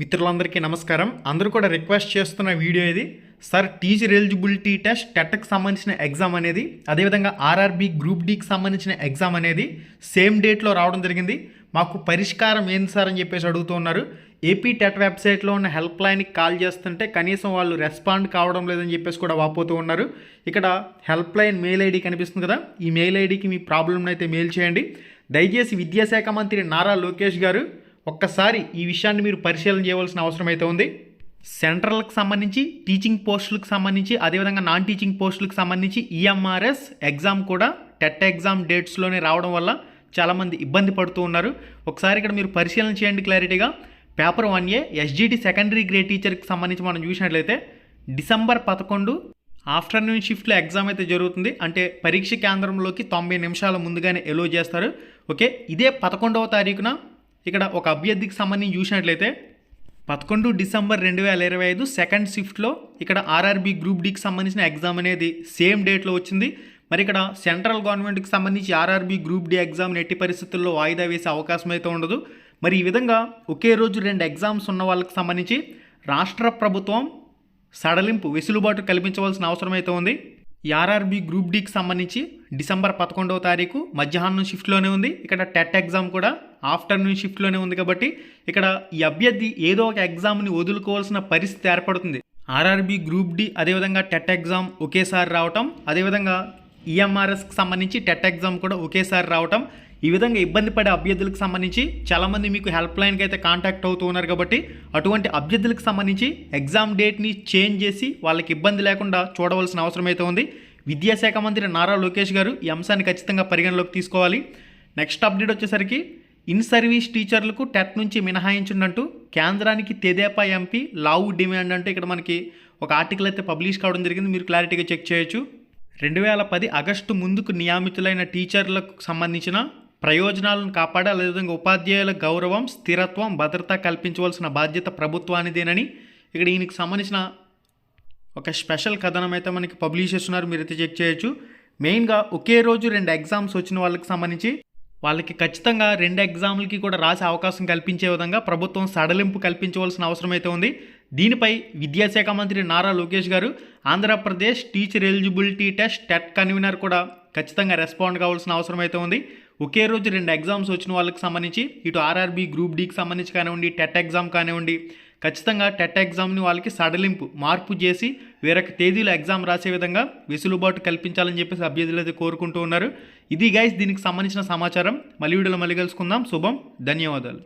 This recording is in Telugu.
మిత్రులందరికీ నమస్కారం. అందరూ కూడా రిక్వెస్ట్ చేస్తున్న వీడియో ఇది. సార్ టీచర్ ఎలిజిబిలిటీ టెస్ట్ టెట్కి సంబంధించిన ఎగ్జామ్ అనేది అదేవిధంగా ఆర్ఆర్బి గ్రూప్ డీకి సంబంధించిన ఎగ్జామ్ అనేది సేమ్ డేట్లో రావడం జరిగింది. మాకు పరిష్కారం ఏంది సార్ అని చెప్పేసి అడుగుతూ ఉన్నారు. ఏపీ టెట్ వెబ్సైట్లో ఉన్న హెల్ప్ లైన్కి కాల్ చేస్తుంటే కనీసం వాళ్ళు రెస్పాండ్ కావడం లేదని చెప్పేసి కూడా వాపోతూ ఉన్నారు. ఇక్కడ హెల్ప్ లైన్ మెయిల్ ఐడి కనిపిస్తుంది కదా. ఈ మెయిల్ ఐడికి మీ ప్రాబ్లమ్ని అయితే మెయిల్ చేయండి. దయచేసి విద్యాశాఖ మంత్రి నారా లోకేష్ గారు ఒక్కసారి ఈ విషయాన్ని మీరు పరిశీలన చేయవలసిన అవసరం అయితే ఉంది. సెంట్రల్కి సంబంధించి టీచింగ్ పోస్టులకు సంబంధించి అదేవిధంగా నాన్ టీచింగ్ పోస్టులకు సంబంధించి ఈఎంఆర్ఎస్ ఎగ్జామ్ కూడా టెట్ ఎగ్జామ్ డేట్స్లోనే రావడం వల్ల చాలామంది ఇబ్బంది పడుతూ ఉన్నారు. ఒకసారి ఇక్కడ మీరు పరిశీలన చేయండి క్లారిటీగా. Paper one A SGT secondary grade టీచర్కి సంబంధించి మనం చూసినట్లయితే డిసెంబర్ పదకొండు ఆఫ్టర్నూన్ షిఫ్ట్లో ఎగ్జామ్ అయితే జరుగుతుంది. అంటే పరీక్ష కేంద్రంలోకి తొంభై నిమిషాల ముందుగానే ఎలో చేస్తారు. ఓకే? ఇదే పదకొండవ తారీఖున ఇక్కడ ఒక అభ్యర్థికి సంబంధించి చూసినట్లయితే పదకొండు డిసెంబర్ రెండు వేల ఇరవై ఐదు సెకండ్ షిఫ్ట్లో ఇక్కడ ఆర్ఆర్బీ గ్రూప్ డికి సంబంధించిన ఎగ్జామ్ అనేది సేమ్ డేట్లో వచ్చింది. మరి ఇక్కడ సెంట్రల్ గవర్నమెంట్కి సంబంధించి ఆర్ఆర్బీ గ్రూప్ డి ఎగ్జామ్ ఎట్టి పరిస్థితుల్లో వాయిదా వేసే అవకాశం అయితే ఉండదు. మరి ఈ విధంగా ఒకే రోజు రెండు ఎగ్జామ్స్ ఉన్న వాళ్ళకి సంబంధించి రాష్ట్ర ప్రభుత్వం సడలింపు వెసులుబాటు కల్పించవలసిన అవసరం అయితే ఉంది. ఆర్ఆర్బి గ్రూప్ డికి సంబంధించి డిసెంబర్ పదకొండవ తారీఖు మధ్యాహ్నం షిఫ్ట్లోనే ఉంది. ఇక్కడ టెట్ ఎగ్జామ్ కూడా ఆఫ్టర్నూన్ షిఫ్ట్లోనే ఉంది కాబట్టి ఇక్కడ ఈ అభ్యర్థి ఏదో ఒక ఎగ్జామ్ని వదులుకోవాల్సిన పరిస్థితి ఏర్పడుతుంది. ఆర్ఆర్బి గ్రూప్ డి అదేవిధంగా టెట్ ఎగ్జామ్ ఒకేసారి రావటం అదేవిధంగా ఈఎంఆర్ఎస్కి సంబంధించి టెట్ ఎగ్జామ్ కూడా ఒకేసారి రావటం. ఈ విధంగా ఇబ్బంది పడే అభ్యర్థులకు సంబంధించి చాలామంది మీకు హెల్ప్ లైన్కి అయితే కాంటాక్ట్ అవుతూ ఉన్నారు కాబట్టి అటువంటి అభ్యర్థులకు సంబంధించి ఎగ్జామ్ డేట్ని చేంజ్ చేసి వాళ్ళకి ఇబ్బంది లేకుండా చూడవలసిన అవసరం అయితే ఉంది. విద్యాశాఖ మంత్రి నారా లోకేష్ గారు ఈ అంశాన్ని ఖచ్చితంగా పరిగణలోకి తీసుకోవాలి. నెక్స్ట్ అప్డేట్ వచ్చేసరికి ఇన్ సర్వీస్ టీచర్లకు టెట్ నుంచి మినహాయించుండంటూ కేంద్రానికి తెదేపా ఎంపీ లావు డిమాండ్ అంటే ఇక్కడ మనకి ఒక ఆర్టికల్ అయితే పబ్లిష్ కావడం జరిగింది. మీరు క్లారిటీగా చెక్ చేయొచ్చు. రెండు వేల పది ఆగస్టు ముందుకు నియమితులైన టీచర్లకు సంబంధించిన ప్రయోజనాలను కాపాడే అదేవిధంగా ఉపాధ్యాయుల గౌరవం స్థిరత్వం భద్రత కల్పించవలసిన బాధ్యత ప్రభుత్వానిదేనని ఇక్కడ ఈయనకు సంబంధించిన ఒక స్పెషల్ కథనం అయితే మనకి పబ్లిష్ చేస్తున్నారు. మీరైతే చెక్ చేయొచ్చు. మెయిన్గా ఒకే రోజు రెండు ఎగ్జామ్స్ వచ్చిన వాళ్ళకి సంబంధించి వాళ్ళకి ఖచ్చితంగా రెండు ఎగ్జామ్లకి కూడా రాసే అవకాశం కల్పించే విధంగా ప్రభుత్వం సడలింపు కల్పించవలసిన అవసరం అయితే ఉంది. దీనిపై విద్యాశాఖ మంత్రి నారా లోకేష్ గారు Andhra Pradesh teacher eligibility test TET convener కూడా ఖచ్చితంగా రెస్పాండ్ కావాల్సిన అవసరం అయితే ఉంది. ఒకే రోజు రెండు ఎగ్జామ్స్ వచ్చిన వాళ్ళకి సంబంధించి ఇటు ఆర్ఆర్బీ గ్రూప్ డీకి సంబంధించి కానివ్వండి టెట్ ఎగ్జామ్ కానివ్వండి ఖచ్చితంగా టెట్ ఎగ్జామ్ని వాళ్ళకి సడలింపు మార్పు చేసి వేరొక తేదీలో ఎగ్జామ్ రాసే విధంగా వెసులుబాటు కల్పించాలని చెప్పేసి అభ్యర్థులు అయితే కోరుకుంటూ ఉన్నారు. ఇది గైస్ దీనికి సంబంధించిన సమాచారం. మళ్ళీ వీడియోలో మళ్ళీ కలుసుకుందాం. శుభం ధన్యవాదాలు.